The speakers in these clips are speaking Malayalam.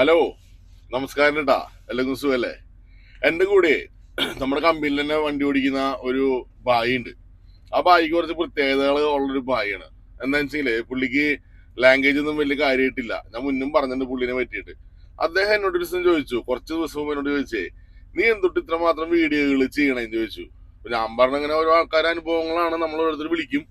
ഹലോ നമസ്കാരം കേട്ടാ എല്ലാവർക്കും സുഖല്ലേ? എന്റെ കൂടെ നമ്മുടെ കമ്പനിയിൽ തന്നെ വണ്ടി ഓടിക്കുന്ന ഒരു ബായി ഉണ്ട്. ആ ബായിക്ക് കുറച്ച് പ്രത്യേകതകൾ ഉള്ളൊരു ബായിയാണ് എന്താണെന്ന് വെച്ചാൽ പുള്ളിക്ക് ലാംഗ്വേജ് ഒന്നും വലിയ കാര്യമായിട്ടില്ല ഞാൻ മുന്നും പറഞ്ഞിട്ടുണ്ട് പുള്ളിനെ പറ്റിയിട്ട്. അദ്ദേഹം എന്നോട് ഒരു ദിവസം ചോദിച്ചു കുറച്ച് ദിവസം മുമ്പ് എന്നോട് ചോദിച്ചേ നീ എന്തൊട്ട് ഇത്രമാത്രം വീഡിയോകൾ ചെയ്യണേന്ന് ചോദിച്ചു. ഞാൻ പറഞ്ഞ അങ്ങനെ ഓരോ ആൾക്കാരെ അനുഭവങ്ങളാണ് നമ്മൾ ഓരോരുത്തർ വിളിക്കും.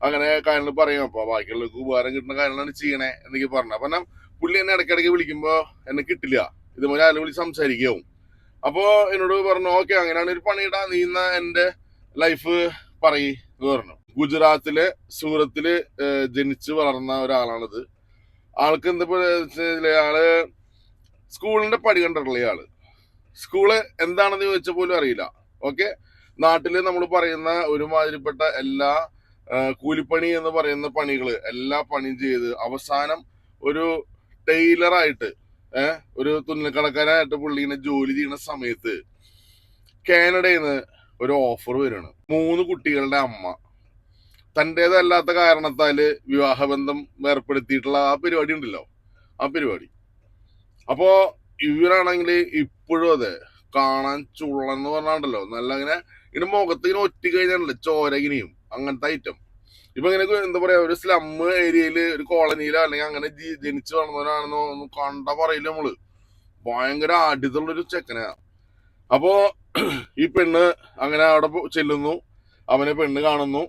അങ്ങനെ കാര്യങ്ങൾ പറയും. അപ്പൊ ബാക്കിയുള്ളവർക്ക് ഉപകാരം കിട്ടുന്ന കാര്യങ്ങളാണ് ചെയ്യണേ എന്നൊക്കെ പറഞ്ഞു. അപ്പൊ ഞാൻ പുള്ളി എന്നെ ഇടയ്ക്കിടയ്ക്ക് വിളിക്കുമ്പോ എന്നെ കിട്ടില്ല. ഇതുപോലെ ആരും വിളിച്ച് സംസാരിക്കാവും അപ്പോൾ എന്നോട് പറഞ്ഞു ഓക്കെ അങ്ങനെയാണ് ഒരു പണിയിടാ നീ എന്നാ എന്റെ ലൈഫ് പറയി എന്ന് പറഞ്ഞു. ഗുജറാത്തിലെ സൂറത്തിൽ ജനിച്ചു വളർന്ന ഒരാളാണിത്. ആൾക്ക് എന്താ ആൾ സ്കൂളിന്റെ പടി കണ്ടിട്ടുള്ള ആൾ. സ്കൂൾ എന്താണെന്ന് ചോദിച്ച പോലും അറിയില്ല. ഓക്കെ? നാട്ടിൽ നമ്മൾ പറയുന്ന ഒരുമാതിരിപ്പെട്ട എല്ലാ കൂലിപ്പണി എന്ന് പറയുന്ന പണികൾ എല്ലാ പണിയും ചെയ്ത് അവസാനം ഒരു ടൈലറായിട്ട് ഏഹ് ഒരു തുന്നൽക്കടക്കാരായിട്ട് പുള്ളി ജോലി ചെയ്യുന്ന സമയത്ത് കാനഡയിൽ നിന്ന് ഒരു ഓഫർ വരികയാണ്. മൂന്ന് കുട്ടികളുടെ അമ്മ. തന്റെതല്ലാത്ത കാരണത്താൽ വിവാഹബന്ധം ഏർപ്പെടുത്തിയിട്ടുള്ള ആ പരിപാടി ഉണ്ടല്ലോ ആ പരിപാടി. അപ്പോ ഇവരാണെങ്കിൽ ഇപ്പോഴും അതെ കാണാൻ ചുള്ളെന്ന് പറഞ്ഞാണ്ടല്ലോ. നല്ല ഇങ്ങനെ ഇങ്ങനെ മുഖത്ത് ഇങ്ങനെ ഒറ്റ കഴിഞ്ഞാണല്ലോ ചോരകിനിയും അങ്ങനത്തെ ഐറ്റം ഇപ്പൊ ഇങ്ങനെ എന്താ പറയാ ഒരു സ്ലം ഏരിയയിൽ ഒരു കോളനിയിലോ അല്ലെങ്കിൽ അങ്ങനെ ജനിച്ചു വളർന്നവനാണെന്നോ ഒന്നും കണ്ട പറയില്ല നമ്മൾ. ഭയങ്കര ആദ്യത്തുള്ളൊരു ചെക്കനാ. അപ്പോ ഈ പെണ്ണ് അങ്ങനെ അവിടെ ചെല്ലുന്നു. അവനെ പെണ്ണ് കാണുന്നു.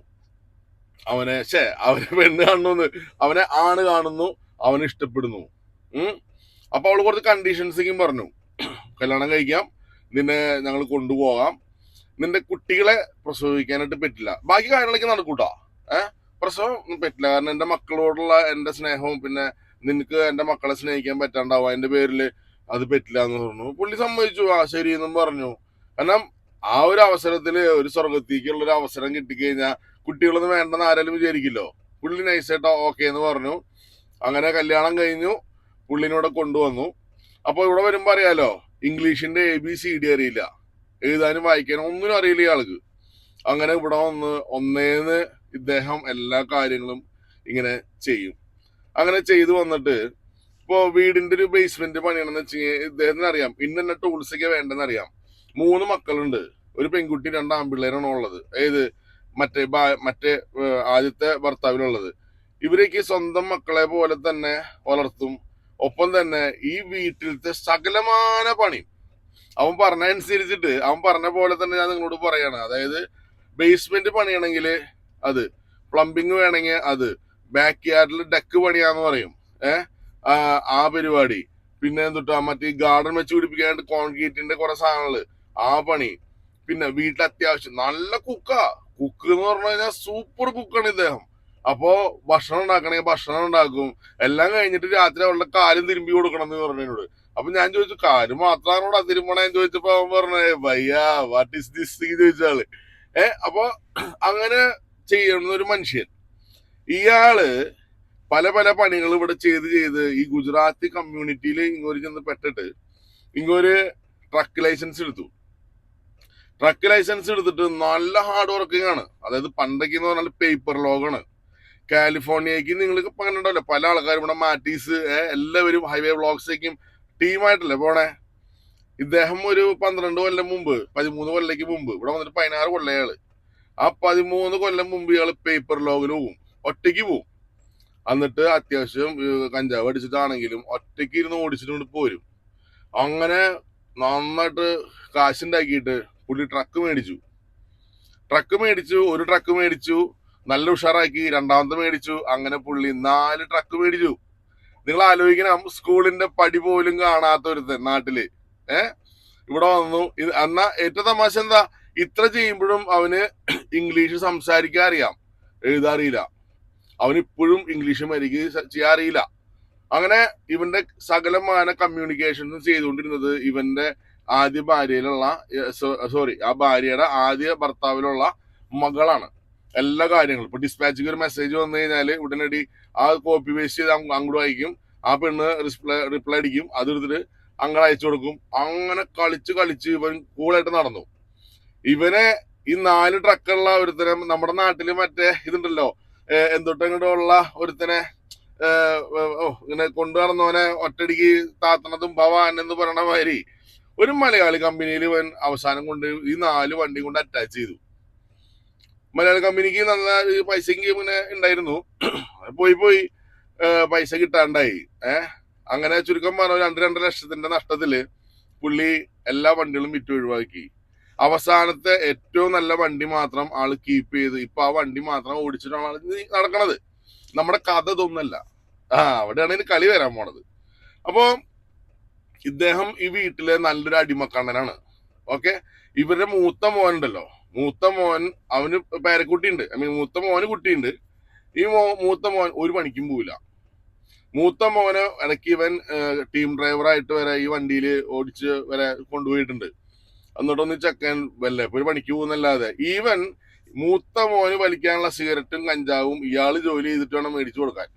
അവനെ ഷേ അവനെ പെണ്ണ് കാണുന്നു. അവനെ ആണ് കാണുന്നു. അവനെ ഇഷ്ടപ്പെടുന്നു. ഉം? അപ്പൊ അവൾ കുറച്ച് കണ്ടീഷൻസൊക്കെയും പറഞ്ഞു. കല്യാണം കഴിക്കാം. നിന്നെ ഞങ്ങൾ കൊണ്ടുപോകാം. നിന്റെ കുട്ടികളെ പ്രസവിക്കാനായിട്ട് പറ്റില്ല. ബാക്കി കാര്യങ്ങളൊക്കെ നടക്കൂട്ടാ. ഏഹ് ഒന്നും പറ്റില്ല. കാരണം എന്റെ മക്കളോടുള്ള എന്റെ സ്നേഹവും പിന്നെ നിനക്ക് എന്റെ മക്കളെ സ്നേഹിക്കാൻ പറ്റാണ്ടാവും. അതിന്റെ പേരിൽ അത് പറ്റില്ല എന്ന് പറഞ്ഞു. പുള്ളി സമ്മതിച്ചു. ആ ശരി എന്നും പറഞ്ഞു. കാരണം ആ ഒരു അവസരത്തിൽ ഒരു സ്വർഗത്തേക്കുള്ള ഒരു അവസരം കിട്ടിക്കഴിഞ്ഞാൽ കുട്ടികളൊന്നും വേണ്ടെന്ന് ആരെങ്കിലും വിചാരിക്കില്ലോ? പുള്ളി നൈസായിട്ട് ഓക്കെ എന്ന് പറഞ്ഞു. അങ്ങനെ കല്യാണം കഴിഞ്ഞു. പുള്ളിനോടെ കൊണ്ടുവന്നു. അപ്പൊ ഇവിടെ വരുമ്പോ അറിയാലോ ഇംഗ്ലീഷിന്റെ എ ബി സി ഡി അറിയില്ല. എഴുതാനും വായിക്കാനും ഒന്നിനും അറിയില്ല ആൾക്ക് അങ്ങനെ ഇവിടെ വന്ന് ഒന്നേന്ന് ഇദ്ദേഹം എല്ലാ കാര്യങ്ങളും ഇങ്ങനെ ചെയ്യും. അങ്ങനെ ചെയ്തു വന്നിട്ട് ഇപ്പോ വീടിന്റെ ഒരു ബേസ്മെന്റ് പണിയണമെന്ന് വെച്ച് കഴിഞ്ഞാൽ ഇദ്ദേഹത്തിന് അറിയാം. ഇന്ന തന്നെ ടൂൾസൊക്കെ വേണ്ടെന്ന് അറിയാം. മൂന്ന് മക്കളുണ്ട്. ഒരു പെൺകുട്ടി രണ്ട് ആൺപിള്ളേരാണ് ഉള്ളത്. ഏത്? മറ്റേ മറ്റേ ആദ്യത്തെ ഭർത്താവിലുള്ളത് ഇവരേക്ക് സ്വന്തം മക്കളെ പോലെ തന്നെ വളർത്തും. ഒപ്പം തന്നെ ഈ വീട്ടിലത്തെ സകലമാന പണി. അവൻ പറഞ്ഞ അനുസരിച്ചിട്ട് അവൻ പറഞ്ഞ പോലെ തന്നെ ഞാൻ നിങ്ങളോട് പറയാണ്. അതായത് ബേസ്മെന്റ് പണിയണമെങ്കിൽ അത്. പ്ലംബിങ് വേണമെങ്കിൽ അത്. ബാക്ക് യാർഡിൽ ഡെക്ക് പണിയാന്ന് പറയും. ഏഹ് ആ പരിപാടി. പിന്നെ എന്തുട്ടാ മറ്റേ ഗാർഡൻ വെച്ച് പിടിപ്പിക്കാനായിട്ട് കോൺക്രീറ്റിന്റെ കുറെ സാധനങ്ങൾ. ആ പണി. പിന്നെ വീട്ടിൽ അത്യാവശ്യം നല്ല കുക്കാ കുക്ക് എന്ന് പറഞ്ഞു കഴിഞ്ഞാൽ സൂപ്പർ കുക്കാണ് ഇദ്ദേഹം. അപ്പോ ഭക്ഷണം ഉണ്ടാക്കണമെങ്കിൽ ഭക്ഷണം ഉണ്ടാക്കും. എല്ലാം കഴിഞ്ഞിട്ട് രാത്രി അവളുടെ കാലും തിരുമ്പി കൊടുക്കണം എന്ന് പറഞ്ഞു എന്നോട്. അപ്പൊ ഞാൻ ചോദിച്ചു കാൽ മാത്രമാണോടാ തിരുമ്പണേന്ന് ചോദിച്ചപ്പോ അവൻ പറഞ്ഞു വയ്യ വാട്ട് ഇസ് ദിസ് ചോദിച്ചാൾ ഏഹ് അപ്പൊ അങ്ങനെ ചെയ്യുന്ന ഒരു മനുഷ്യൻ. ഇയാൾ പല പല പണികൾ ഇവിടെ ചെയ്ത് ചെയ്ത് ഈ ഗുജറാത്തി കമ്മ്യൂണിറ്റിയിൽ ഇങ്ങോട്ട് ചെന്ന് പെട്ടിട്ട് ഇങ്ങൊരു ട്രക്ക് ലൈസൻസ് എടുത്തു. ട്രക്ക് ലൈസൻസ് എടുത്തിട്ട് നല്ല ഹാർഡ് വർക്കിംഗ് ആണ്. അതായത് പണ്ടൊക്കെ എന്ന് പറഞ്ഞാൽ പേപ്പർ ലോഗാണ് കാലിഫോർണിയക്ക് നിങ്ങൾ ഇപ്പൊ അങ്ങനെ ഉണ്ടല്ലോ. പല ആൾക്കാരും ഇവിടെ മാറ്റീസ് എല്ലാവരും ഹൈവേ ബ്ലോക്സിലേക്കും ടീമായിട്ടല്ലേ പോണേ? ഇദ്ദേഹം ഒരു പന്ത്രണ്ട് കൊല്ലം മുമ്പ് പതിമൂന്ന് കൊല്ലയ്ക്ക് മുമ്പ് ഇവിടെ വന്നിട്ട് പതിനാറ് കൊല്ലയാൾ ആ പതിമൂന്ന് കൊല്ലം മുമ്പ് ഇയാൾ പേപ്പർ ലോഗിൽ പോവും. ഒറ്റയ്ക്ക് പോവും. എന്നിട്ട് അത്യാവശ്യം കഞ്ചാവ് അടിച്ചിട്ടാണെങ്കിലും ഒറ്റയ്ക്ക് ഇരുന്ന് ഓടിച്ചിട്ട് പോരും. അങ്ങനെ നന്നായിട്ട് കാശുണ്ടാക്കിയിട്ട് പുള്ളി ട്രക്ക് മേടിച്ചു. ട്രക്ക് മേടിച്ചു ഒരു ട്രക്ക് മേടിച്ചു നല്ല ഉഷാറാക്കി രണ്ടാമത്തെ മേടിച്ചു. അങ്ങനെ പുള്ളി നാല് ട്രക്ക് മേടിച്ചു. നിങ്ങൾ ആലോചിക്കണം സ്കൂളിന്റെ പടി പോലും കാണാത്ത ഒരുത്തൻ നാട്ടിൽ. ഏഹ് ഇവിടെ വന്നു. എന്നാ ഏറ്റവും തമാശ എന്താ? ഇത്ര ചെയ്യുമ്പോഴും അവന് ഇംഗ്ലീഷ് സംസാരിക്കാൻ അറിയാം. എഴുതാൻ അറിയില്ല. അവന് ഇപ്പോഴും ഇംഗ്ലീഷ് മരിക്ക് ചെയ്യാൻ അറിയില്ല. അങ്ങനെ ഇവന്റെ സകലമായ കമ്മ്യൂണിക്കേഷൻസ് ചെയ്തുകൊണ്ടിരുന്നത് ഇവന്റെ ആദ്യ ഭാര്യയിലുള്ള സോറി ആ ഭാര്യയുടെ ആദ്യ ഭർത്താവിലുള്ള മകളാണ്. എല്ലാ കാര്യങ്ങളും. ഇപ്പൊ ഡിസ്പാച്ചിക്ക് ഒരു മെസ്സേജ് വന്നു കഴിഞ്ഞാൽ ഉടനടി ആ കോപ്പി പേസ്റ്റ് ചെയ്ത് അങ്ങ് അങ്ങോട്ട് അയക്കും. ആ പെണ്ണ് റിപ്ലൈ റിപ്ലൈ അടിക്കും. അതെടുത്തിട്ട് അങ്ങനെ അയച്ചു കൊടുക്കും. അങ്ങനെ കളിച്ച് കളിച്ച് ഇവൻ കൂളായിട്ട് നടന്നു. ഇവനെ ഈ നാല് ട്രക്കുള്ള ഒരുത്തനെ നമ്മുടെ നാട്ടിൽ മറ്റേ ഇതുണ്ടല്ലോ എന്തൊട്ടെങ്ങോട്ടുള്ള ഒരുത്തനെ ഓ ഇങ്ങനെ കൊണ്ടു നടന്നവനെ ഒറ്റടിക്ക് താത്തണതും ഭവാൻ എന്ന് പറയണ മാതിരി ഒരു മലയാളി കമ്പനിയിൽ ഇവൻ അവസാനം കൊണ്ട് ഈ നാല് വണ്ടി കൊണ്ട് അറ്റാച്ച് ചെയ്തു. മലയാളി കമ്പനിക്ക് നല്ല പൈസ ഇങ്ങനെ ഉണ്ടായിരുന്നു പോയി പോയി പൈസ കിട്ടാണ്ടായി. ഏഹ് അങ്ങനെ ചുരുക്കം പറഞ്ഞ രണ്ട് രണ്ടര ലക്ഷത്തിന്റെ നഷ്ടത്തിൽ പുള്ളി എല്ലാ വണ്ടികളും വിറ്റ് ഒഴിവാക്കി. അവസാനത്തെ ഏറ്റവും നല്ല വണ്ടി മാത്രം ആൾ കീപ്പ് ചെയ്ത്. ഇപ്പൊ ആ വണ്ടി മാത്രം ഓടിച്ചിട്ടാണ് നടക്കണത്. നമ്മുടെ കഥ ഇതൊന്നല്ല ആ അവിടെയാണ് ഇനി കളി വരാൻ പോണത്. അപ്പോ ഇദ്ദേഹം ഈ വീട്ടിലെ നല്ലൊരു അടിമക്കണ്ണനാണ്. ഓക്കെ? ഇവരുടെ മൂത്ത മോൻ ഉണ്ടല്ലോ മൂത്ത മോൻ അവന് പേരക്കുട്ടിയുണ്ട്. ഐ മീൻ മൂത്ത മോന് കുട്ടിയുണ്ട്. ഈ മോ മൂത്ത മോൻ ഒരു പണിക്കും പോവില്ല. മൂത്ത മോന് ഇടയ്ക്ക് ഇവൻ ടീം ഡ്രൈവറായിട്ട് വരെ ഈ വണ്ടിയിൽ ഓടിച്ച് വരെ കൊണ്ടുപോയിട്ടുണ്ട്. എന്നിട്ടൊന്ന് ചെക്കൻ വല്ല ഒരു പണിക്ക് പോകുന്നല്ലാതെ. ഈവൻ മൂത്ത മോന് വലിക്കാനുള്ള സിഗരറ്റും കഞ്ചാവും ഇയാൾ ജോലി ചെയ്തിട്ട് വേണം മേടിച്ചു കൊടുക്കാൻ.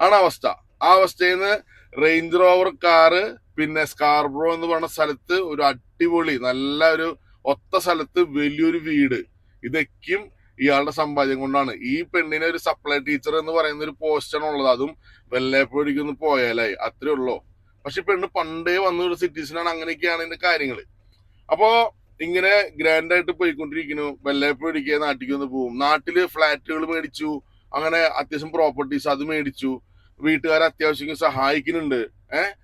ആണ് അവസ്ഥ. ആ അവസ്ഥയിൽ നിന്ന് റേഞ്ച് റോവർ കാറ് പിന്നെ സ്കാർബ്രോ എന്ന് പറഞ്ഞ സ്ഥലത്ത് ഒരു അടിപൊളി നല്ല ഒരു ഒത്ത സ്ഥലത്ത് വലിയൊരു വീട്. ഇതൊക്കെയും ഇയാളുടെ സമ്പാദ്യം കൊണ്ടാണ്. ഈ പെണ്ണിനെ ഒരു സപ്ലൈ ടീച്ചർ എന്ന് പറയുന്ന ഒരു പോസ്റ്റാണ് ഉള്ളത്. അതും വല്ലപ്പോഴേക്കൊന്ന് പോയാലായി അത്രേ ഉള്ളൂ. പക്ഷെ പെണ്ണ് പണ്ടേ വന്ന ഒരു സിറ്റീസിനാണ് അങ്ങനെയൊക്കെയാണ് ഇതിന്റെ കാര്യങ്ങൾ അപ്പോ ഇങ്ങനെ ഗ്രാൻഡ് ആയിട്ട് പോയിക്കൊണ്ടിരിക്കുന്നു വല്ലപ്പോഴേക്ക് നാട്ടിലേക്ക് ഒന്ന് പോകും. നാട്ടിൽ ഫ്ലാറ്റുകൾ മേടിച്ചു. അങ്ങനെ അത്യാവശ്യം പ്രോപ്പർട്ടീസ് അത് മേടിച്ചു. വീട്ടുകാരെ അത്യാവശ്യം സഹായിക്കുന്നുണ്ട്. ഏഹ്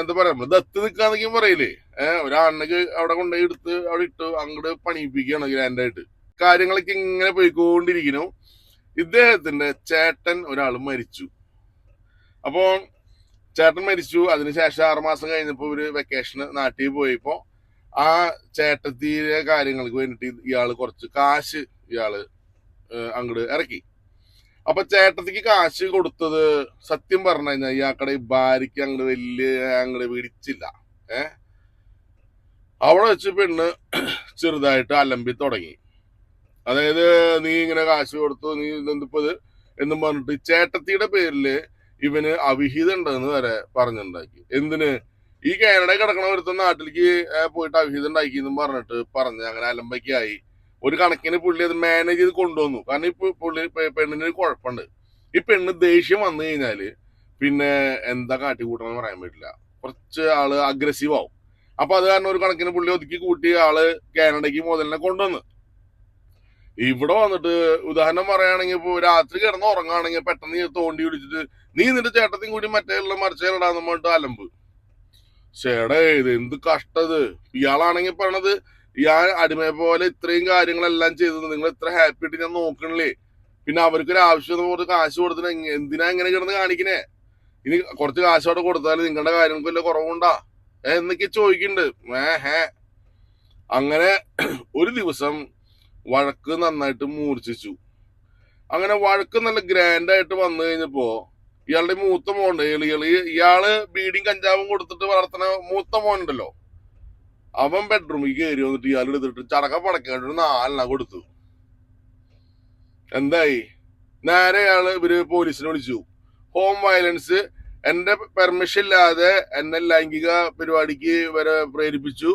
എന്താ പറയാ? നമ്മൾ ദത്ത് നിൽക്കാന്നൊക്കെ പറയില്ലേ? ഏഹ് ഒരാണ്ണക്ക് അവിടെ കൊണ്ടുപോയി എടുത്ത് അവിടെ ഇട്ട് അങ്ങോട്ട് പണിയിപ്പിക്കുകയാണ് ഗ്രാൻഡ് ആയിട്ട് കാര്യങ്ങളൊക്കെ ഇങ്ങനെ പോയിക്കൊണ്ടിരിക്കുന്നു. ഇദ്ദേഹത്തിന്റെ ചേട്ടൻ ഒരാൾ മരിച്ചു. അപ്പോ ചേട്ടൻ മരിച്ചു. അതിനുശേഷം ആറുമാസം കഴിഞ്ഞപ്പോ ഒരു വെക്കേഷന് നാട്ടിൽ പോയപ്പോ ആ ചേട്ടത്തിയിലെ കാര്യങ്ങൾക്ക് വേണ്ടിട്ട് ഇയാൾ കുറച്ച് കാശ് ഇയാൾ അങ്ങോട്ട് ഇറക്കി അപ്പൊ ചേട്ടത്തിക്ക് കാശ് കൊടുത്തത് സത്യം പറഞ്ഞു കഴിഞ്ഞാൽ ഇയാക്കടെ ഈ ഭാര്യക്ക് അങ്ങോട്ട് വലിയ അങ്ങോട്ട് പിടിച്ചില്ല. ഏ? അവിടെ വെച്ച് പെണ്ണ് ചെറുതായിട്ട് അലമ്പി തുടങ്ങി. അതായത് നീ ഇങ്ങനെ കാശ് കൊടുത്തു നീ ഇതെന്തിപ്പോ ഇത് എന്നും പറഞ്ഞിട്ട് ചേട്ടത്തിയുടെ പേരിൽ ഇവന് അവിഹിതം ഉണ്ടെന്ന് വരെ പറഞ്ഞുണ്ടാക്കി എന്തിന്? ഈ കാനഡ കിടക്കണ ഒരുത്ത നാട്ടിലേക്ക് പോയിട്ട് അവിഹിതം ഉണ്ടാക്കി എന്നും പറഞ്ഞിട്ട് പറഞ്ഞ് അങ്ങനെ അലമ്പയ്ക്കായി. ഒരു കണക്കിന് പുള്ളി അത് മാനേജ് ചെയ്ത് കൊണ്ടുവന്നു. കാരണം ഇപ്പൊ പുള്ളി പെണ്ണിന് ഒരു കുഴപ്പമുണ്ട്. ഈ പെണ്ണ് ദേഷ്യം വന്നു കഴിഞ്ഞാൽ പിന്നെ എന്താ കാട്ടിക്കൂട്ടണം പറയാൻ പറ്റില്ല. കുറച്ച് ആൾ അഗ്രസീവ് ആവും. അപ്പൊ അത് കാരണം ഒരു കണക്കിന് പുള്ളി ഒതുക്കി കൂട്ടി ആൾ കാനഡയ്ക്ക് മുതലിനെ കൊണ്ടുവന്ന്. ഇവിടെ വന്നിട്ട് ഉദാഹരണം പറയുകയാണെങ്കിൽ ഇപ്പൊ രാത്രി കിടന്ന് ഉറങ്ങുകയാണെങ്കിൽ പെട്ടെന്ന് തോണ്ടി വിളിച്ചിട്ട് നീ നിന്റെ ചേട്ടത്തിയും കൂടി മറ്റേ മറിച്ചേടാന്ന് പറഞ്ഞിട്ട് അലമ്പ്. ചേടേ ഇത് എന്ത് കഷ്ടത്? ഇയാളാണെങ്കിൽ പറയണത് ഇയാൾ അടിമയെ പോലെ ഇത്രയും കാര്യങ്ങളെല്ലാം ചെയ്തത് നിങ്ങൾ ഇത്ര ഹാപ്പി ആയിട്ട് ഞാൻ നോക്കണില്ലേ? പിന്നെ അവർക്ക് ഒരു ആവശ്യം പോലെ കാശ് കൊടുത്തിട്ട് എന്തിനാ ഇങ്ങനെ കിടന്ന് കാണിക്കണേ? ഇനി കുറച്ച് കാശ് അവിടെ കൊടുത്താൽ നിങ്ങളുടെ കാര്യങ്ങൾക്ക് വല്ല കുറവുണ്ടാ? എന്നൊക്കെ ചോദിക്കുന്നുണ്ട് ഏ ഹേ. അങ്ങനെ ഒരു ദിവസം വഴക്ക് നന്നായിട്ട് മൂർച്ഛിച്ചു. അങ്ങനെ വഴക്ക് നല്ല ഗ്രാൻഡായിട്ട് വന്നു കഴിഞ്ഞപ്പോ ഇയാളുടെ മൂത്ത മോണ്ട് എളികൾ ഇയാൾ ബീഡിയും കഞ്ചാവും കൊടുത്തിട്ട് വളർത്തുന്ന മൂത്ത മോൻ ഉണ്ടല്ലോ അവൻ ബെഡ്റൂമിൽ കയറി വന്നിട്ട് ഇയാൾ എടുത്തിട്ട് ചടക്ക പടക്കാണ്ട് ഒരു നാലെണ്ണ കൊടുത്തു. എന്തായി? നേരെ ഇയാൾ ഇവർ പോലീസിനെ വിളിച്ചു. ഹോം വയലൻസ് എന്റെ പെർമിഷൻ ഇല്ലാതെ എന്നെ ലൈംഗിക പരിപാടിക്ക് വരെ പ്രേരിപ്പിച്ചു.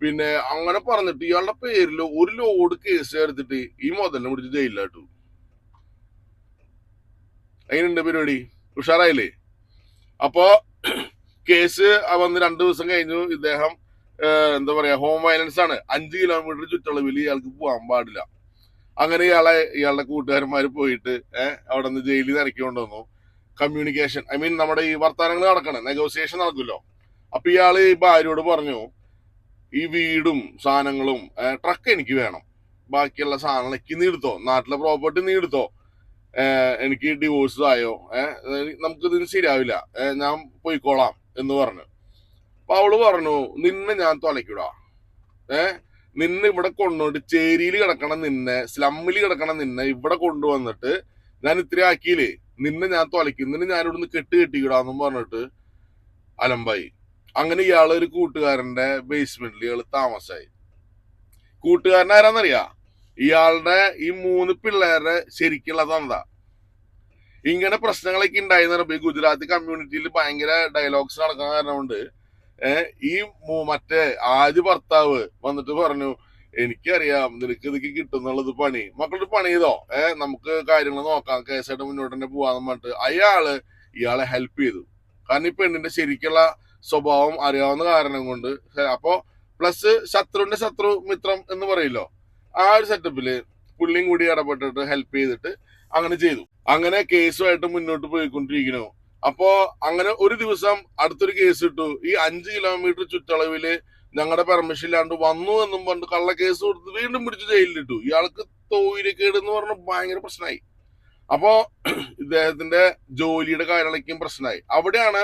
പിന്നെ അങ്ങനെ പറഞ്ഞിട്ട് ഇയാളുടെ പേരിൽ ഒരു ലോഡ് കേസ് എടുത്തിട്ട് ഈ മുതലിനെ പിടിച്ച് ജയിലിലാട്ടു അതിനുണ്ട് പരിപാടി? ഉഷാറായില്ലേ? അപ്പോ കേസ് വന്ന് രണ്ടു ദിവസം കഴിഞ്ഞു. ഇദ്ദേഹം എന്താ പറയാ ഹോം വയലൻസ് ആണ്. അഞ്ച് കിലോമീറ്റർ ചുറ്റളവിൽ ഇയാൾക്ക് പോകാൻ പാടില്ല. അങ്ങനെ ഇയാളെ ഇയാളുടെ കൂട്ടുകാരന്മാർ പോയിട്ട് ഏഹ്, അവിടെ നിന്ന് ജയിലിൽ നിന്ന് ഇറക്കി കൊണ്ടുവന്നു. കമ്മ്യൂണിക്കേഷൻ ഐ മീൻ നമ്മുടെ ഈ വർത്തമാനങ്ങൾ നടക്കണം. നെഗോസിയേഷൻ നടക്കുമല്ലോ. അപ്പൊ ഇയാൾ ഈ ഭാര്യയോട് പറഞ്ഞു ഈ വീടും സാധനങ്ങളും ട്രക്ക് എനിക്ക് വേണം. ബാക്കിയുള്ള സാധനങ്ങൾ നീ എടുത്തോ? നാട്ടിലെ പ്രോപ്പർട്ടി നീ എടുത്തോ? എനിക്ക് ഡിവോഴ്സ് ആയോ? ഏഹ് നമുക്ക് ഇതിന് ശരിയാവില്ല ഞാൻ പോയിക്കോളാം എന്ന് പറഞ്ഞു. അപ്പൊ അവൾ പറഞ്ഞു നിന്നെ ഞാൻ തൊലയ്ക്കൂടാ. ഏഹ് നിന്നെ ഇവിടെ കൊണ്ടുപോയിട്ട് ചേരിയിൽ കിടക്കണം നിന്നെ സ്ലമ്മിൽ കിടക്കണം നിന്നെ ഇവിടെ കൊണ്ടുവന്നിട്ട് ഞാൻ ഇത്ര ആക്കിയില്ലേ? നിന്നെ ഞാൻ തൊലയ്ക്കും. നിന്നെ ഞാൻ ഇവിടുന്ന് കെട്ട് കെട്ടിക്കിടാന്നും പറഞ്ഞിട്ട് അലമ്പായി. അങ്ങനെ ഇയാൾ ഒരു കൂട്ടുകാരന്റെ ബേസ്മെന്റിൽ ഇയാൾ താമസായി. കൂട്ടുകാരൻ ആരാന്നറിയാ ഇയാളുടെ ഈ മൂന്ന് പിള്ളേരുടെ ശരിക്കുള്ള തന്ത. ഇങ്ങനെ പ്രശ്നങ്ങളൊക്കെ ഉണ്ടായിരുന്ന ഈ ഗുജറാത്തി കമ്മ്യൂണിറ്റിയിൽ ഭയങ്കര ഡയലോഗ്സ് നടക്കാൻ കാരണം കൊണ്ട് ഈ മറ്റേ ആദ്യ ഭർത്താവ് വന്നിട്ട് പറഞ്ഞു എനിക്കറിയാം നിനക്ക് ഇതൊക്കെ കിട്ടുന്നുള്ളത് പണി. മക്കളുടെ പണി ചെയ്തോ? ഏഹ് നമുക്ക് കാര്യങ്ങൾ നോക്കാം. കേസായിട്ട് മുന്നോട്ട് തന്നെ പോവാന്ന് പറഞ്ഞിട്ട്. അയാൾ ഇയാളെ ഹെൽപ്പ് ചെയ്തു. കാരണം ഈ പെണ്ണിന്റെ ശരിക്കുള്ള സ്വഭാവം അറിയാവുന്ന കാരണം കൊണ്ട്. അപ്പോ പ്ലസ് ശത്രുവിന്റെ ശത്രു മിത്രം എന്ന് പറയില്ലോ. ആ ഒരു സെറ്റപ്പിൽ പുള്ളിയും കൂടി ഇടപെട്ടിട്ട് ഹെൽപ്പ് ചെയ്തിട്ട് അങ്ങനെ ചെയ്തു. അങ്ങനെ കേസുമായിട്ട് മുന്നോട്ട് പോയിക്കൊണ്ടിരിക്കുന്നു. അപ്പോ അങ്ങനെ ഒരു ദിവസം അടുത്തൊരു കേസ് ഇട്ടു. ഈ അഞ്ച് കിലോമീറ്റർ ചുറ്റളവിൽ ഞങ്ങളുടെ പെർമിഷൻ ഇല്ലാണ്ട് വന്നു എന്നും പറഞ്ഞിട്ട് കള്ള കേസ് കൊടുത്ത് വീണ്ടും പിടിച്ച് ജയിലിലിട്ടു. ഇയാൾക്ക് തോയിരക്കേട് എന്ന് പറഞ്ഞ ഭയങ്കര പ്രശ്നമായി അപ്പോ ഇദ്ദേഹത്തിന്റെ ജോലിയുടെ കാര്യങ്ങളൊക്കെയും പ്രശ്നമായി അവിടെയാണ്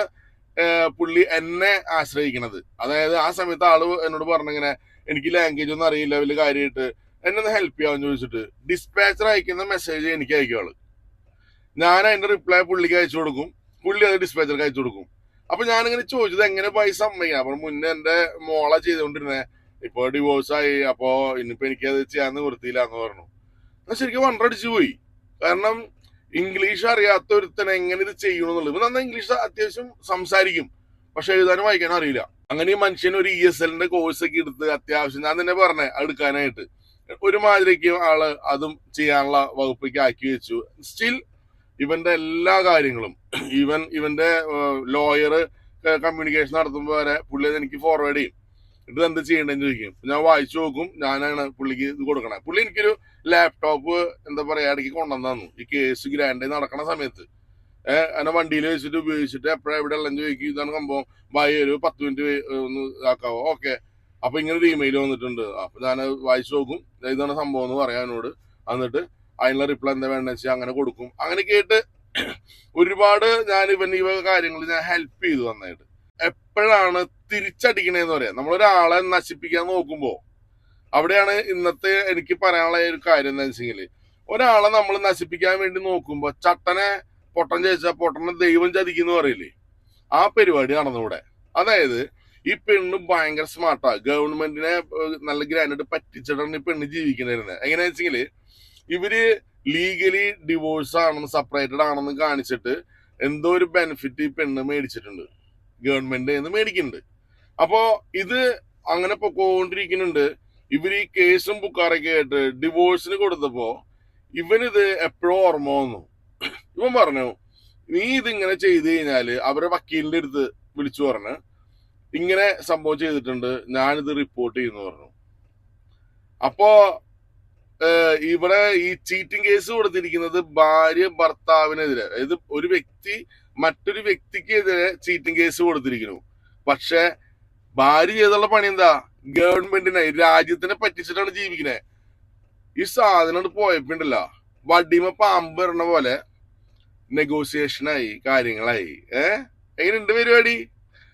പുള്ളി എന്നെ ആശ്രയിക്കണത്. അതായത് ആ സമയത്ത് ആൾ എന്നോട് പറഞ്ഞിങ്ങനെ എനിക്ക് ലാംഗ്വേജ് ഒന്നും അറിയില്ല വലിയ കാര്യമായിട്ട് എന്നെ ഒന്ന് ഹെൽപ്പ് ചെയ്യാമെന്ന് ചോദിച്ചിട്ട് ഡിസ്പാച്ചർ അയക്കുന്ന മെസ്സേജ് എനിക്ക് അയക്കും ആൾ ഞാൻ അതിന്റെ റിപ്ലൈ പുള്ളിക്ക് അയച്ചു കൊടുക്കും. പുള്ളി അത് ഡിസ്പാച്ചർക്ക് അയച്ചു കൊടുക്കും. അപ്പൊ ഞാനിങ്ങനെ ചോദിച്ചത് എങ്ങനെ പൈസ സമ്മതിക്കാം അപ്പൊ മുന്നേ എന്റെ മോളെ ചെയ്തുകൊണ്ടിരുന്നേ. ഇപ്പൊ ഡിവോഴ്സ് ആയി. അപ്പോ ഇനിയിപ്പോ എനിക്ക് അത് ചെയ്യാൻ വൃത്തിയില്ല എന്ന് പറഞ്ഞു. ഞാൻ ശരിക്കും വണ്ടടിച്ചു പോയി. കാരണം ഇംഗ്ലീഷ് അറിയാത്ത ഒരുത്തൻ എങ്ങനെ ഇത് ചെയ്യണമെന്നുള്ളത് ഇപ്പൊ നന്ന ഇംഗ്ലീഷ് അത്യാവശ്യം സംസാരിക്കും. പക്ഷെ എഴുതാനും വായിക്കാനും അറിയില്ല. അങ്ങനെ ഈ മനുഷ്യൻ ഒരു ഇ എസ് എല്ലിന്റെ കോഴ്സ് ഒക്കെ എടുത്ത് അത്യാവശ്യം ഞാൻ തന്നെ പറഞ്ഞേ എടുക്കാനായിട്ട്. ഒരുമാതിരിക്ക് ആൾ അതും ചെയ്യാനുള്ള വകുപ്പിലേക്ക് ആക്കി വെച്ചു. സ്റ്റിൽ ഇവന്റെ എല്ലാ കാര്യങ്ങളും ഇവൻ ഇവന്റെ ലോയർ കമ്മ്യൂണിക്കേഷൻ നടത്തുമ്പോൾ വരെ പുള്ളി എനിക്ക് ഫോർവേഡ് ചെയ്യും. ഇത് എന്ത് ചെയ്യണ്ടെന്ന് ചോദിക്കും. ഞാൻ വായിച്ചു നോക്കും ഞാനാണ് പുള്ളിക്ക് ഇത് കൊടുക്കണേ. പുള്ളി എനിക്കൊരു ലാപ്ടോപ്പ് എന്താ പറയാ ഇടയ്ക്ക് കൊണ്ടുവന്നു ഈ കേസ് ഗ്രാൻഡ് നടക്കണ സമയത്ത്. ഏഹ് എന്നെ വണ്ടിയിൽ വെച്ചിട്ട് ഉപയോഗിച്ചിട്ട് എപ്പോഴാണ് എവിടെ ഉള്ളതെന്ന് ചോദിക്കും. ഇതാണ് സംഭവം. ബൈ ഒരു പത്ത് മിനിറ്റ് ഒന്ന് ഇതാക്കാവോ? ഓക്കെ അപ്പൊ ഇങ്ങനെ ഒരു ഇമെയിൽ വന്നിട്ടുണ്ട്. അപ്പൊ ഞാൻ വായിച്ചു നോക്കും. ഇതാണ് സംഭവം എന്ന് പറയാനോട് എന്നിട്ട് അതിനുള്ള റിപ്ലൈ എന്താ വേണ്ടെന്ന് വെച്ചാൽ അങ്ങനെ കൊടുക്കും. അങ്ങനെ കേട്ട് ഒരുപാട് ഞാൻ ഇവൻ ഇവ കാര്യങ്ങൾ ഞാൻ ഹെൽപ്പ് ചെയ്തു നന്നായിട്ട്. എപ്പോഴാണ് തിരിച്ചടിക്കണേന്ന് പറയാം. നമ്മളൊരാളെ നശിപ്പിക്കാൻ നോക്കുമ്പോ അവിടെയാണ് ഇന്നത്തെ എനിക്ക് പറയാനുള്ള ഒരു കാര്യം എന്താ വെച്ചെങ്കിൽ ഒരാളെ നമ്മൾ നശിപ്പിക്കാൻ വേണ്ടി നോക്കുമ്പോ ചട്ടനെ പൊട്ടൻ ചോദിച്ചാ പൊട്ടനെ ദൈവം ചതിക്കുന്നു പറയില്ലേ? ആ പരിപാടി നടന്നൂടെ. അതായത് ഈ പെണ്ണ് ഭയങ്കര സ്മാർട്ടാ ഗവൺമെന്റിനെ നല്ല ഗ്രാൻഡ് പറ്റിച്ചിട്ടാണ് ഈ പെണ്ണ് ജീവിക്കുന്നത് എങ്ങനെയാ വെച്ചെങ്കിൽ ഇവർ ലീഗലി ഡിവോഴ്സ് ആണെന്ന് സെപ്പറേറ്റഡ് ആണെന്ന് കാണിച്ചിട്ട് എന്തോ ഒരു ബെനിഫിറ്റ് ഈ പെണ്ണ് മേടിച്ചിട്ടുണ്ട്. ഗവൺമെന്റ് എന്ന് മേടിക്കുന്നുണ്ട്. അപ്പോ ഇത് അങ്ങനെ പൊക്കോണ്ടിരിക്കുന്നുണ്ട്. ഇവർ ഈ കേസും ബുക്കാറൊക്കെ ആയിട്ട് ഡിവോഴ്സിന് കൊടുത്തപ്പോ ഇവനിത് എപ്പോഴും ഓർമ്മ വന്നു. ഇവൻ പറഞ്ഞു നീ ഇതിങ്ങനെ ചെയ്തു കഴിഞ്ഞാൽ അവരെ വക്കീലിന്റെ അടുത്ത് വിളിച്ചു പറഞ്ഞ്. ഇങ്ങനെ സംഭവം ചെയ്തിട്ടുണ്ട്. ഞാനിത് റിപ്പോർട്ട് ചെയ്യുന്നു പറഞ്ഞു. അപ്പോ ഇവിടെ ഈ ചീറ്റിംഗ് കേസ് കൊടുത്തിരിക്കുന്നത് ഭാര്യ ഭർത്താവിനെതിരെ. അതായത് ഒരു വ്യക്തി മറ്റൊരു വ്യക്തിക്കെതിരെ ചീറ്റിംഗ് കേസ് കൊടുത്തിരിക്കുന്നു പക്ഷെ ഭാര്യ ചെയ്തുള്ള പണി എന്താ? ഗവൺമെന്റിനെ രാജ്യത്തിനെ പറ്റിച്ചിട്ടാണ് ജീവിക്കുന്നത് ഈ സാധനം പോയപ്പോണ്ടല്ല. വടിമ പാമ്പ് വരണ പോലെ നെഗോസിയേഷനായി കാര്യങ്ങളായി. ഏഹ് എങ്ങനെയുണ്ട് പരിപാടി?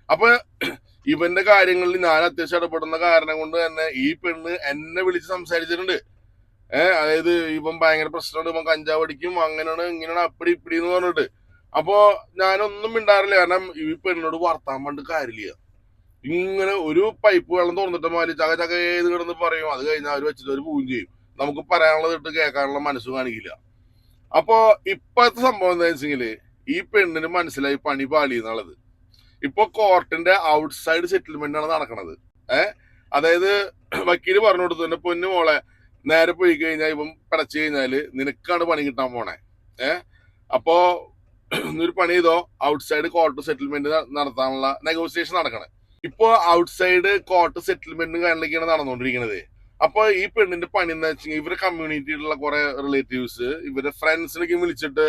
അപ്പൊ ഇവന്റെ കാര്യങ്ങളിൽ ഞാൻ അത്യാവശ്യം ഇടപെടുന്ന കാരണം കൊണ്ട് തന്നെ ഈ പെണ്ണ് എന്നെ വിളിച്ച് സംസാരിച്ചിട്ടുണ്ട്. ഏഹ് അതായത് ഇപ്പം ഭയങ്കര പ്രശ്നമുണ്ട് ഇപ്പം കഞ്ചാവ് അടിക്കും അങ്ങനെയാണ് ഇങ്ങനെയാണ് അപ്പടി ഇപ്പിടി എന്ന് പറഞ്ഞിട്ട്. അപ്പോ ഞാനൊന്നും മിണ്ടാറില്ല. കാരണം ഈ പെണ്ണോട് വർത്താൻ പണ്ട് കാര്യമില്ല. ഇങ്ങനെ ഒരു പൈപ്പ് വെള്ളം തുറന്നിട്ട് മാതിരി ചക ചക ഏത് കിടന്ന് പറയും. അത് കഴിഞ്ഞാൽ അവർ വെച്ചിട്ട് അവർ പോവുകയും ചെയ്യും. നമുക്ക് പറയാനുള്ളത് ഇട്ട് കേൾക്കാനുള്ള മനസ്സ് കാണിക്കില്ല. അപ്പോ ഇപ്പോഴത്തെ സംഭവം എന്താ വെച്ചെങ്കിൽ ഈ പെണ്ണിന് മനസ്സിലായി പണി പാളി എന്നുള്ളത്. ഇപ്പൊ കോർട്ടിന്റെ ഔട്ട്സൈഡ് സെറ്റിൽമെന്റ് ആണ് നടക്കുന്നത് ഏഹ് അതായത് വക്കീൽ പറഞ്ഞു കൊടുത്തു എന്റെ പൊന്നു മോളെ നേരെ പോയി കഴിഞ്ഞാൽ ഇവൻ പടച്ചു കഴിഞ്ഞാൽ നിനക്കാണ് പണി കിട്ടാൻ പോണേ. ഏഹ് അപ്പോ ഒരു പണി ചെയ്തോ? ഔട്ട്സൈഡ് കോർട്ട് സെറ്റിൽമെന്റ് നടത്താനുള്ള നെഗോസിയേഷൻ നടക്കണേ. ഇപ്പോ ഔട്ട്സൈഡ് കോർട്ട് സെറ്റിൽമെന്റ് കാര്യങ്ങളൊക്കെയാണ് നടന്നുകൊണ്ടിരിക്കുന്നത് അപ്പൊ ഈ പെണ്ണിന്റെ പണി എന്താ വെച്ചാൽ ഇവരുടെ കമ്മ്യൂണിറ്റിയിലുള്ള കുറെ റിലേറ്റീവ്സ് ഇവരുടെ ഫ്രണ്ട്സിനൊക്കെ വിളിച്ചിട്ട്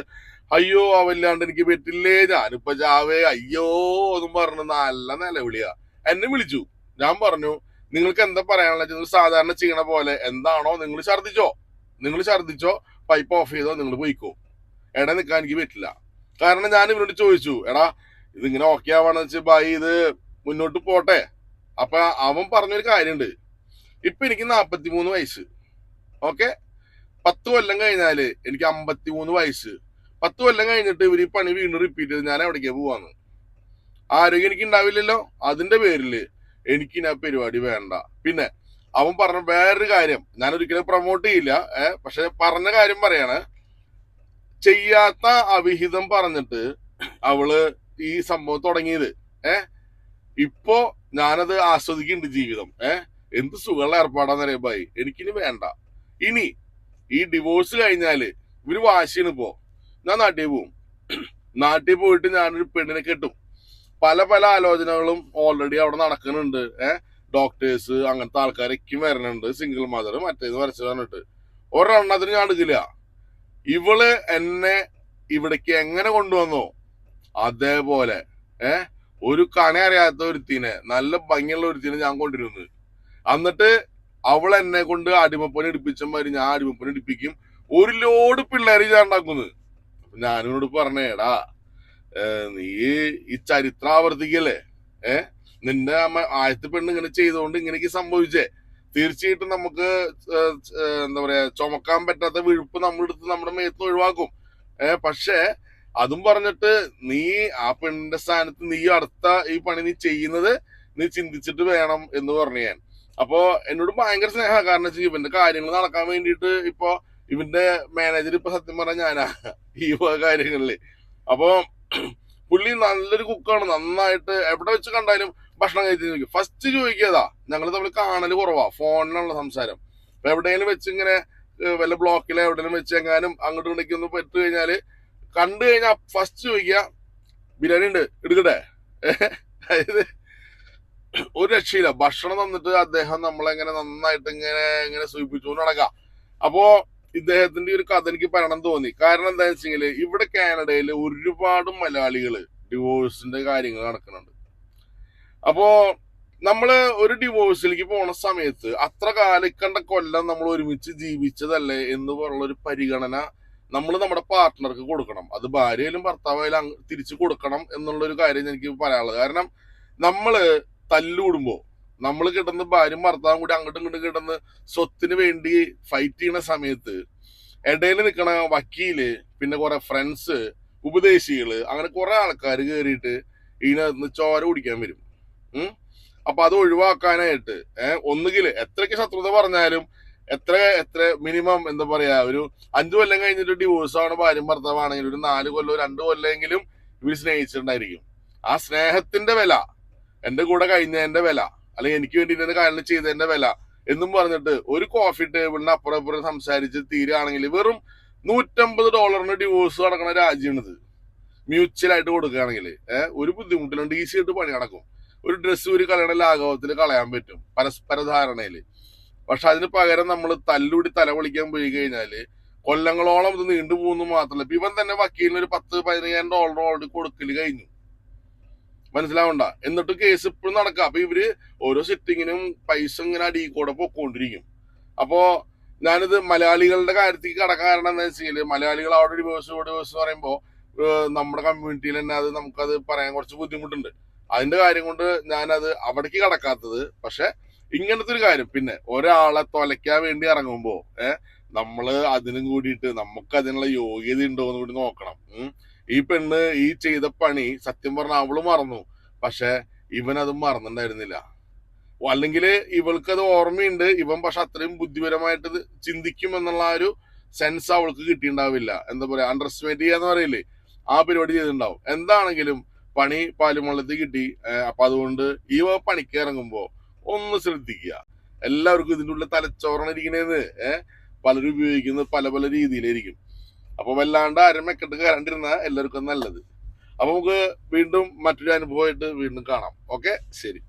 അയ്യോ അവല്ലാണ്ട് എനിക്ക് പറ്റില്ലേ? ഞാനിപ്പോ ചാവേ. അയ്യോ എന്നും പറഞ്ഞു നല്ല നിലവിളിയാ. എന്നെ വിളിച്ചു. ഞാൻ പറഞ്ഞു നിങ്ങൾക്ക് എന്താ പറയാനുള്ള നിങ്ങൾ സാധാരണ ചെയ്യണ പോലെ. എന്താണോ? നിങ്ങൾ ഛർദിച്ചോ നിങ്ങൾ ഛർദിച്ചോ പൈപ്പ് ഓഫ് ചെയ്തോ? നിങ്ങൾ പോയിക്കോ. എടാ നിൽക്കാൻ എനിക്ക് പറ്റില്ല. കാരണം ഞാൻ ഇവരോട് ചോദിച്ചു എടാ ഇതിങ്ങനെ ഓക്കെ ആവാണെന്ന് വെച്ച് ബൈ ഇത് മുന്നോട്ട് പോട്ടെ. അപ്പൊ അവൻ പറഞ്ഞൊരു കാര്യമുണ്ട് ഇപ്പൊ എനിക്ക് നാപ്പത്തിമൂന്ന് വയസ്സ്. ഓക്കെ? പത്ത് കൊല്ലം കഴിഞ്ഞാൽ എനിക്ക് അമ്പത്തിമൂന്ന് വയസ്സ്. പത്ത് കൊല്ലം കഴിഞ്ഞിട്ട് ഇവർ ഈ പണി വീണ്ടും റിപ്പീറ്റ് ചെയ്ത് ഞാൻ എവിടേക്കാ പോവാന്ന്. ആരോഗ്യം എനിക്ക് ഉണ്ടാവില്ലല്ലോ അതിന്റെ പേരിൽ എനിക്ക് ഞാൻ പരിപാടി വേണ്ട. പിന്നെ അവൻ പറഞ്ഞ വേറൊരു കാര്യം ഞാൻ ഒരിക്കലും പ്രൊമോട്ട് ചെയ്യില്ല ഏഹ് പക്ഷെ പറഞ്ഞ കാര്യം പറയാണ്. ചെയ്യാത്ത അവിഹിതം പറഞ്ഞിട്ട് അവൾ ഈ സംഭവം തുടങ്ങിയത് ഏഹ് ഇപ്പോ ഞാനത് ആസ്വദിക്കുന്നുണ്ട് ജീവിതം ഏഹ് എന്ത് സുഖമുള്ള ഏർപ്പാടാന്ന് അറിയാം ഭായി എനിക്കിനി വേണ്ട. ഇനി ഈ ഡിവോഴ്സ് കഴിഞ്ഞാൽ ഇവർ വാശിയാണ് ഇപ്പോ. ഞാൻ നാട്ടിൽ പോവും. നാട്ടിൽ പോയിട്ട് ഞാനൊരു പെണ്ണിനെ കെട്ടും. പല പല ആലോചനകളും ഓൾറെഡി അവിടെ നടക്കുന്നുണ്ട്. ഏഹ് ഡോക്ടേഴ്സ് അങ്ങനത്തെ ആൾക്കാരൊക്കെ വരണുണ്ട് സിംഗിൾ മദർ മറ്റേത് വരച്ചു പറഞ്ഞിട്ട്. ഒരെണ്ണത്തിന് ഞാൻ എടുക്കില്ല. ഇവൾ എന്നെ ഇവിടേക്ക് എങ്ങനെ കൊണ്ടുവന്നോ? അതേപോലെ. ഏ? ഒരു കണ അറിയാത്ത ഒരുത്തിനെ നല്ല ഭംഗിയുള്ള ഒരുത്തിനെ ഞാൻ കൊണ്ടിരുന്നു എന്നിട്ട് അവൾ എന്നെ കൊണ്ട് അടിമപ്പണി എടുപ്പിച്ച മാതിരി ഞാൻ അടിമപ്പണി എടുപ്പിക്കും. ഒരു ലോഡ് പിള്ളേരെ ഞാൻ ഉണ്ടാക്കുന്നു അപ്പൊ ഞാനിവിടെ പറഞ്ഞേടാ നീ ഈ ചരിത്രം ആവർത്തിക്കല്ലേ? ഏ നിന്റെ അമ്മ ആദ്യത്തെ പെണ്ണ് ഇങ്ങനെ ചെയ്തുകൊണ്ട് ഇങ്ങനെയൊക്കെ സംഭവിച്ചേ. തീർച്ചയായിട്ടും നമുക്ക് എന്താ പറയാ ചുമക്കാൻ പറ്റാത്ത വിഴുപ്പ് നമ്മളെടുത്ത് നമ്മുടെ മേത്ത് ഒഴിവാക്കും. ഏഹ് പക്ഷേ അതും പറഞ്ഞിട്ട് നീ ആ പെണ്ണിന്റെ സ്ഥാനത്ത് നീ അടുത്ത ഈ പണി നീ ചെയ്യുന്നത് നീ ചിന്തിച്ചിട്ട് വേണം എന്ന് പറഞ്ഞു ഞാൻ. അപ്പോ എന്നോട് ഭയങ്കര സ്നേഹ. കാരണം വെച്ചാൽ ഇവന്റെ കാര്യങ്ങൾ നടക്കാൻ വേണ്ടിയിട്ട് ഇപ്പൊ ഇവന്റെ മാനേജർ ഇപ്പൊ സത്യം പറഞ്ഞ ഞാനാ. ഈ വക കാര്യങ്ങളിൽ. അപ്പോ പുള്ളി നല്ലൊരു കുക്കാണ്. നന്നായിട്ട് എവിടെ വെച്ച് കണ്ടാലും ഭക്ഷണം കഴിച്ചു ചോദിക്കും ഫസ്റ്റ് ചോദിക്കാതാ ഞങ്ങൾ തമ്മിൽ കാണൽ കുറവാ ഫോണിലുള്ള സംസാരം. അപ്പൊ എവിടെയെങ്കിലും വെച്ച് ഇങ്ങനെ വല്ല ബ്ലോക്കിലോ എവിടെയെങ്കിലും വെച്ച് എങ്ങാനും അങ്ങോട്ടും ഇങ്ങോട്ടേക്ക് ഒന്ന് പെട്ട് കഴിഞ്ഞാൽ കണ്ടു കഴിഞ്ഞാൽ ഫസ്റ്റ് ചോദിക്കുക ബിരിയാണി ഉണ്ട് എടുക്കട്ടെ? അതായത് ഒരു രക്ഷയില്ല. ഭക്ഷണം തന്നിട്ട് അദ്ദേഹം നമ്മളെങ്ങനെ നന്നായിട്ട് ഇങ്ങനെ ഇങ്ങനെ സൂചിപ്പിച്ചുകൊണ്ട് നടക്കാം അപ്പോ ഇദ്ദേഹത്തിന്റെ ഒരു കഥ എനിക്ക് പറയണം തോന്നി. കാരണം എന്താ വെച്ചെങ്കിൽ ഇവിടെ കാനഡയിൽ ഒരുപാട് മലയാളികൾ ഡിവോഴ്സിന്റെ കാര്യങ്ങൾ നടക്കുന്നുണ്ട്. അപ്പോ നമ്മൾ ഒരു ഡിവോഴ്സിലേക്ക് പോണ സമയത്ത് അത്ര കാലിക്കണ്ട കൊല്ലം നമ്മൾ ഒരുമിച്ച് ജീവിച്ചതല്ലേ എന്ന് പോലുള്ള ഒരു പരിഗണന നമ്മൾ നമ്മുടെ പാർട്ട്ണർക്ക് കൊടുക്കണം. അത് ഭാര്യയിലും ഭർത്താവായാലും തിരിച്ചു കൊടുക്കണം എന്നുള്ള ഒരു കാര്യം എനിക്ക് പറയാനുള്ളത്. കാരണം നമ്മൾ തല്ലുകൂടുമ്പോ നമ്മൾ കിടന്ന് ഭാര്യയും ഭർത്താവും കൂടി അങ്ങോട്ടും ഇങ്ങോട്ടും കിടന്ന് സ്വത്തിന് വേണ്ടി ഫൈറ്റ് ചെയ്യണ സമയത്ത് ഇടയിൽ നിൽക്കണ വക്കീൽ പിന്നെ കുറെ ഫ്രണ്ട്സ് ഉപദേശികൾ അങ്ങനെ കുറെ ആൾക്കാർ കയറിയിട്ട് ഇതിനകത്ത് ചോര കുടിക്കാൻ വരും. അപ്പൊ അത് ഒഴിവാക്കാനായിട്ട് ഏഹ് ഒന്നുകിൽ എത്രയ്ക്ക് ശത്രുത പറഞ്ഞാലും എത്ര എത്ര മിനിമം എന്താ പറയാ ഒരു അഞ്ചു കൊല്ലം കഴിഞ്ഞിട്ട് ഡിവോഴ്സ് ആണ് ഭാര്യയും ഭർത്താവാണെങ്കിൽ ഒരു നാല് കൊല്ലം രണ്ട് കൊല്ലമെങ്കിലും ഇവർ സ്നേഹിച്ചിട്ടുണ്ടായിരിക്കും. ആ സ്നേഹത്തിന്റെ വില എന്റെ കൂടെ കഴിഞ്ഞതിന്റെ വില അല്ലെങ്കിൽ എനിക്ക് വേണ്ടി ഇന്ന കാര്യങ്ങൾ ചെയ്തതിന്റെ വില എന്നും പറഞ്ഞിട്ട് ഒരു കോഫി ടേബിളിന് അപ്പുറം ഇപ്പുറം സംസാരിച്ച് തീരുകയാണെങ്കിൽ വെറും നൂറ്റമ്പത് ഡോളറിന് ഡിവോഴ്സ് നടക്കുന്ന രാജ്യമാണിത് മ്യൂച്വൽ ആയിട്ട് കൊടുക്കുകയാണെങ്കിൽ ഏഹ് ഒരു ബുദ്ധിമുട്ടിലുണ്ട് ഈസി ആയിട്ട് പണി നടക്കും. ഒരു ഡ്രസ്സ് ഒരു കളയണ ലാഘവത്തിൽ കളയാൻ പറ്റും പരസ്പര ധാരണയിൽ പക്ഷെ അതിന് പകരം നമ്മൾ തല്ലുടി തലവളിക്കാൻ പോയി കഴിഞ്ഞാൽ കൊല്ലങ്ങളോളം ഇത് നീണ്ടുപോകുന്നു മാത്രമല്ല. ഇപ്പൊ ഇവൻ തന്നെ വക്കീലിന് ഒരു പത്ത് പതിനയ്യായിരം ഡോളർ ഓൾറെഡി കൊടുക്കൽ കഴിഞ്ഞു. മനസ്സിലാവണ്ട. എന്നിട്ട് കേസ് ഇപ്പോഴും നടക്കുക അപ്പൊ ഇവർ ഓരോ സിറ്റിങ്ങിനും പൈസ ഇങ്ങനെ അടിയിൽ കൂടെ പൊക്കോണ്ടിരിക്കും. അപ്പോ ഞാനിത് മലയാളികളുടെ കാര്യത്തിൽ കടക്കാൻ കാരണം എന്താ വെച്ചാൽ മലയാളികൾ അവിടെ ഡിവോഴ്സ് ഡിവോഴ്സ് എന്ന് നമ്മുടെ കമ്മ്യൂണിറ്റിയിൽ തന്നെ അത് നമുക്കത് പറയാൻ കുറച്ച് ബുദ്ധിമുട്ടുണ്ട്. അതിന്റെ കാര്യം കൊണ്ട് ഞാനത് അവിടേക്ക് കടക്കാത്തത്. പക്ഷെ ഇങ്ങനത്തെ ഒരു കാര്യം. പിന്നെ ഒരാളെ തൊലയ്ക്കാൻ വേണ്ടി ഇറങ്ങുമ്പോ ഏഹ് നമ്മൾ അതിനും കൂടിയിട്ട് നമുക്ക് അതിനുള്ള യോഗ്യത ഉണ്ടോ എന്ന് കൂടി നോക്കണം. ഈ പെണ്ണ് ഈ ചെയ്ത പണി സത്യം പറഞ്ഞ അവൾ മറന്നു. പക്ഷെ ഇവൻ അത് മറന്നിട്ടുണ്ടായിരുന്നില്ല അല്ലെങ്കിൽ ഇവൾക്കത് ഓർമ്മയുണ്ട്. ഇവൻ പക്ഷെ അത്രയും ബുദ്ധിപരമായിട്ട് ചിന്തിക്കും എന്നുള്ള ഒരു സെൻസ് അവൾക്ക് കിട്ടിയിട്ടുണ്ടാവില്ല എന്താ പറയാ അണ്ടർസ്റ്റിമേറ്റ് ചെയ്യാന്ന് പറയില്ലേ? ആ പരിപാടി ചെയ്തിട്ടുണ്ടാവും. എന്താണെങ്കിലും പണി പാലുമുള്ളത്തിൽ കിട്ടി. അപ്പൊ അതുകൊണ്ട് ഈ പണിക്ക് ഇറങ്ങുമ്പോ ഒന്ന് ശ്രദ്ധിക്കുക. എല്ലാവർക്കും ഇതിന്റെ ഉള്ളിൽ തലച്ചോറാണ് ഇരിക്കണേന്ന്. ഏഹ് പലരും ഉപയോഗിക്കുന്നത് പല പല രീതിയിലായിരിക്കും. അപ്പൊ വല്ലാണ്ട് അരമയൊക്കെ മെക്കെട്ട് കയറാണ്ടിരുന്ന എല്ലാവർക്കും നല്ലത്. അപ്പൊ നമുക്ക് വീണ്ടും മറ്റൊരു അനുഭവമായിട്ട് വീണ്ടും കാണാം. ഓക്കെ? ശരി.